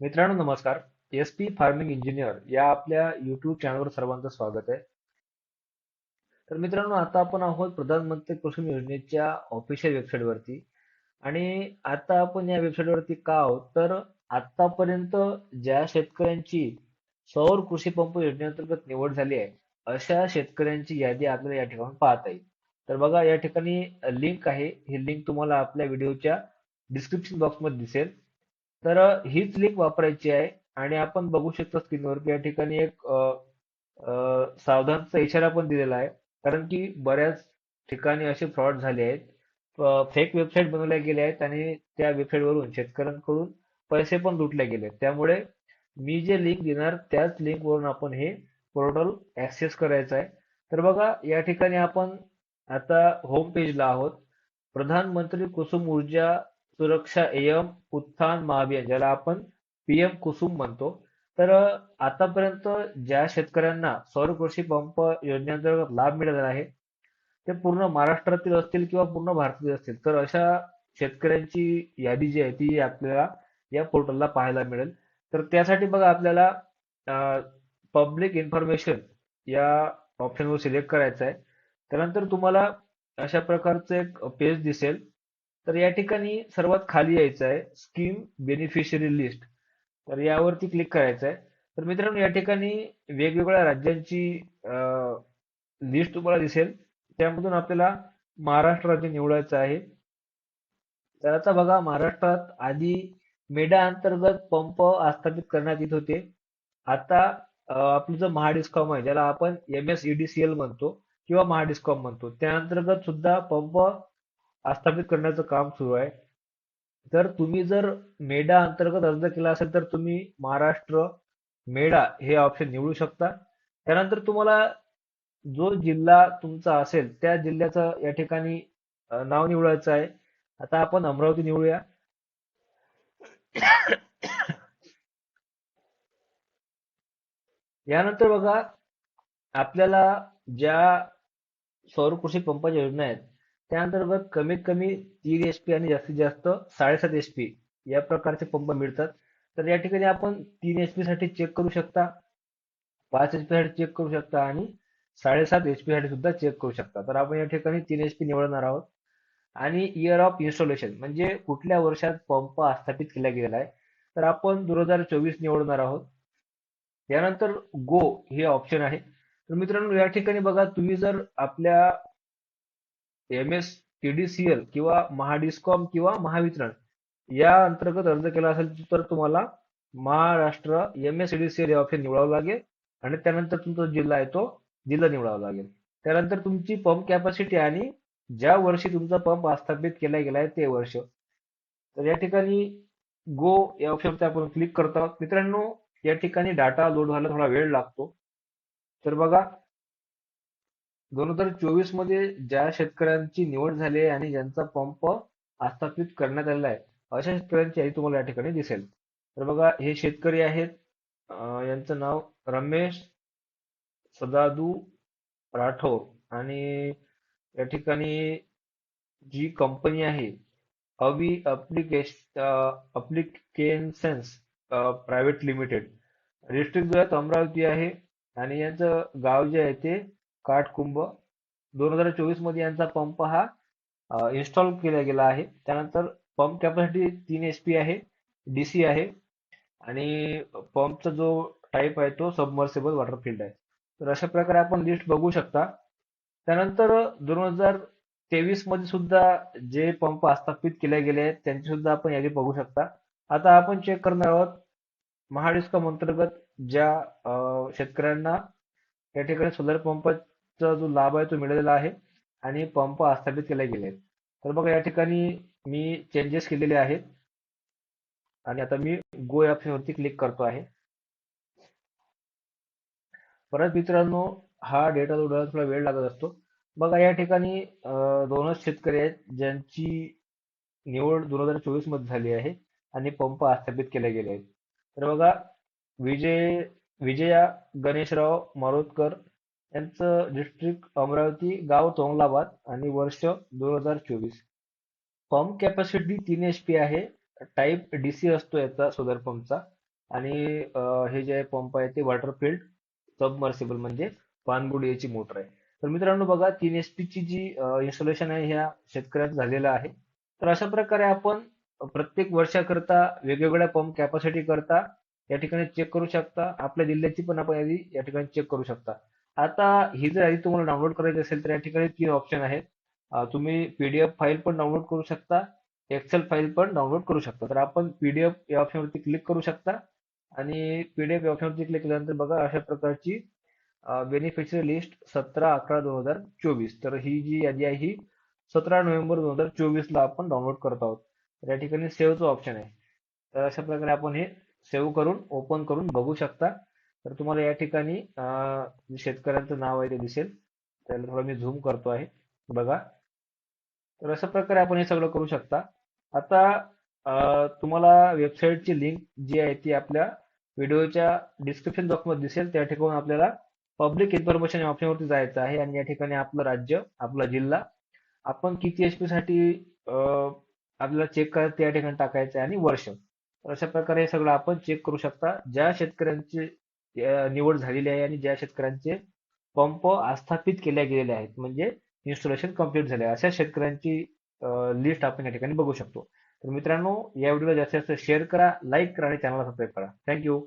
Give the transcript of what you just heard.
मित्रांनो नमस्कार. S P farming engineer या आपल्या युट्यूब चॅनलवर सर्वांचं स्वागत आहे. तर मित्रांनो आता आपण आहोत प्रधानमंत्री कुसुम योजनेच्या ऑफिशियल वेबसाईट वरती. आणि आता आपण या वेबसाईट वरती का आहोत? तर आतापर्यंत ज्या शेतकऱ्यांची सौर कृषी पंप योजनेअंतर्गत निवड झाली आहे अशा शेतकऱ्यांची यादी आपल्याला या ठिकाणी पाहता येईल. तर बघा या ठिकाणी लिंक आहे. ही लिंक तुम्हाला आपल्या व्हिडिओच्या डिस्क्रिप्शन बॉक्समध्ये दिसेल. तर हीच लिंक वापरायची आहे आणि आपण बघू शकतो स्क्रीनवरती या ठिकाणी एक सावधानचा इशारा पण दिलेला आहे. कारण की बऱ्याच ठिकाणी असे फ्रॉड झाले आहेत. फेक वेबसाईट बनवल्या गेल्या आहेत आणि त्या वेबसाईटवरून शेतकऱ्यांकडून पैसे पण लुटले गेले त्यामुळे मी जे लिंक देणार त्याच लिंकवरून आपण हे पोर्टल ऍक्सेस करायचं आहे. तर बघा या ठिकाणी आपण आता होम पेजला आहोत. प्रधानमंत्री कुसुम ऊर्जा सुरक्षा एम उत्थान महाभियान ज्याला आपण पीएम कुसुम म्हणतो. तर आतापर्यंत ज्या शेतकऱ्यांना सौर कृषी पंप योजनेअंतर्गत लाभ मिळाला आहे ते पूर्ण महाराष्ट्रातील असतील किंवा पूर्ण भारतातील असतील तर अशा शेतकऱ्यांची यादी जी आहे ती आपल्याला या पोर्टलला पाहायला मिळेल. तर त्यासाठी बघा आपल्याला पब्लिक इन्फॉर्मेशन या ऑप्शनवर सिलेक्ट करायचं आहे. त्यानंतर तुम्हाला अशा प्रकारचं एक पेज दिसेल. तर या ठिकाणी सर्वात खाली यायचं आहे स्कीम बेनिफिशरी लिस्ट तर यावरती क्लिक करायचं आहे. तर मित्रांनो या ठिकाणी वेगवेगळ्या राज्यांची लिस्ट तुम्हाला दिसेल. त्यामधून आपल्याला महाराष्ट्र राज्य निवडायचं आहे. तर आता बघा महाराष्ट्रात आधी मेडा अंतर्गत पंप आस्थापित करण्यात येत होते. आता आपलं जो महाडिस्कॉम आहे ज्याला आपण एम एस ईडीसीएल म्हणतो किंवा महाडिस्कॉम म्हणतो त्या अंतर्गत सुद्धा पंप आस्थापित करण्याचं काम सुरू आहे. तर तुम्ही जर मेडा अंतर्गत अर्ज केला असेल तर तुम्ही महाराष्ट्र मेडा हे ऑप्शन निवडू शकता. त्यानंतर तुम्हाला जो जिल्हा तुमचा असेल त्या जिल्ह्याचं या ठिकाणी नाव निवडायचं आहे. आता आपण अमरावती निवडूया. यानंतर बघा आपल्याला ज्या सौर कृषी पंपाच्या योजना आहेत त्याअंतर्गत कमीत कमी तीन एच पी आणि जास्तीत जास्त साडेसात एच पी या प्रकारचे पंप मिळतात. तर या ठिकाणी आपण तीन एच पी साठी चेक करू शकता पाच एच पी साठी चेक करू शकता आणि साडेसात एच पी साठी सुद्धा चेक करू शकता. तर आपण या ठिकाणी तीन एच पी निवडणार आहोत. आणि इयर ऑफ इन्स्टॉलेशन म्हणजे कुठल्या वर्षात पंप स्थापित केला गेलेला आहे. तर आपण दोन हजार चोवीस निवडणार आहोत. यानंतर गो हे ऑप्शन आहे. तर मित्रांनो या ठिकाणी बघा तुम्ही जर आपल्या एम एस टीडीसीएल किंवा महाडिस्कॉम किंवा महावितरण या अंतर्गत अर्ज केला असेल तर तुम्हाला महाराष्ट्र एम एस टीडीसीएल हे ऑप्शन निवडावं लागेल आणि त्यानंतर तुमचा जिल्हा आहे तो जिल्हा निवडावा लागेल. त्यानंतर तुमची पंप कॅपॅसिटी आणि ज्या वर्षी तुमचा पंप आस्थापित केला गेला आहे ते वर्ष. तर या ठिकाणी गो या ऑप्शनवरती आपण क्लिक करतो. मित्रांनो या ठिकाणी डाटा लोड व्हायला थोडा वेळ लागतो. तर बघा दोन हजार चोवीसमध्ये ज्या शेतकऱ्यांची निवड झाली आहे आणि ज्यांचा पंप आस्थापित करण्यात आलेला आहे अशा शेतकऱ्यांची यादी तुम्हाला या ठिकाणी दिसेल. तर बघा हे शेतकरी आहेत. यांचं नाव रमेश सदादू राठोर आणि या ठिकाणी जी कंपनी आहे Avi application applications private limited. District जो आहे अमरावती आहे आणि यांचं गाव जे आहे ते काटकुंभ दोन हजार चोवीसमध्ये यांचा पंप हा इन्स्टॉल केला गेला आहे. त्यानंतर पंप कॅपॅसिटी तीन एच पी आहे डीसी आहे. आणि पंपचा जो टाईप आहे तो सबमर्सेबल वॉटर फिल्ड आहे. तर अशा प्रकारे आपण लिस्ट बघू शकता. त्यानंतर दोन हजार तेवीसमध्ये सुद्धा जे पंप आस्थापित केले गेले आहेत त्यांची सुद्धा आपण यादी बघू शकता. आता आपण चेक करणार आहोत महाडिस्कॉम अंतर्गत ज्या शेतकऱ्यांना या ठिकाणी सोलर पंप चा जो लाभ आहे तो मिळालेला आहे आणि पंप स्थापित केले गेले आहेत तर बघा या ठिकाणी मी चेंजेस केलेले आहेत. आणि आता मी गो या वरती क्लिक करतो आहे. परत मित्रांनो हा डेटा जोडायला थोडा वेळ लागत असतो. बघा या ठिकाणी दोनच शेतकरी आहेत ज्यांची निवड दोन हजार चोवीसमध्ये झाली आहे आणि पंप स्थापित केले गेले आहेत. तर बघा विजय विजया गणेशराव मारोतकर यांचं डिस्ट्रिक्ट अमरावती गाव तोंगलाबाद आणि वर्ष दोन हजार चोवीस. पंप कॅपॅसिटी तीन एच पी आहे. टाईप डी सी असतो याचा सोलर पंपचा आणि हे जे पंप आहे ते वॉटर फिल्ड सबमर्सिबल म्हणजे पाणबुडीची मोटर आहे. तर मित्रांनो बघा तीन एच पी ची जी इन्स्टॉलेशन आहे ह्या शेतकऱ्यात झालेलं आहे. तर अशा प्रकारे आपण प्रत्येक वर्षाकरता वेगवेगळ्या पंप कॅपॅसिटी करता या ठिकाणी चेक करू शकता. आपल्या जिल्ह्याची पण आपण यादी या ठिकाणी चेक करू शकता. आता ही जर यादी तुम्हाला डाउनलोड करायची असेल तर या ठिकाणी तीन ऑप्शन आहेत. तुम्ही पीडीएफ फाईल पण डाउनलोड करू शकता एक्सेल फाईल पण डाउनलोड करू शकता. तर आपण पीडीएफ या ऑप्शनवरती क्लिक करू शकता. आणि पीडीएफ या ऑप्शनवरती क्लिक केल्यानंतर बघा अशा प्रकारची बेनिफिशरी लिस्ट सतरा अकरा दोन हजार चोवीस. तर ही जी यादी आहे ही सतरा नोव्हेंबर दोन हजार चोवीस ला आपण डाउनलोड करत आहोत. तर या ठिकाणी सेव्हचं ऑप्शन आहे. तर अशा प्रकारे आपण हे सेव्ह करून ओपन करून बघू शकता. तर तुम्हाला या ठिकाणी शेतकऱ्यांचं नाव आहे ते दिसेल. त्याला थोडं मी झूम करतो आहे. बघा. तर अशा प्रकारे आपण हे सगळं करू शकता. आता तुम्हाला वेबसाईटची लिंक जी आहे ती आपल्या व्हिडिओच्या डिस्क्रिप्शन बॉक्समध्ये दिसेल. त्या ठिकाणी आपल्याला पब्लिक इन्फॉर्मेशन या ऑप्शनवरती जायचं आहे आणि या ठिकाणी आपलं राज्य आपला जिल्हा. आपण किती एचपी साठी आपल्याला चेक करायचं त्या ठिकाणी टाकायचं आहे आणि वर्ष. तर अशा प्रकारे हे सगळं आपण चेक करू शकता. ज्या शेतकऱ्यांची निवड झालेली आहे आणि ज्या शेतकऱ्यांचे पंप आस्थापित केले गेलेले आहेत म्हणजे इन्स्टॉलेशन कंप्लीट झाले अशा शेतकऱ्यांची लिस्ट आपण या ठिकाणी बघू शकतो. तर मित्रांनो या व्हिडिओला जास्तीत जास्त शेअर करा लाईक करा आणि चॅनलला सबस्क्राईब करा. थँक्यू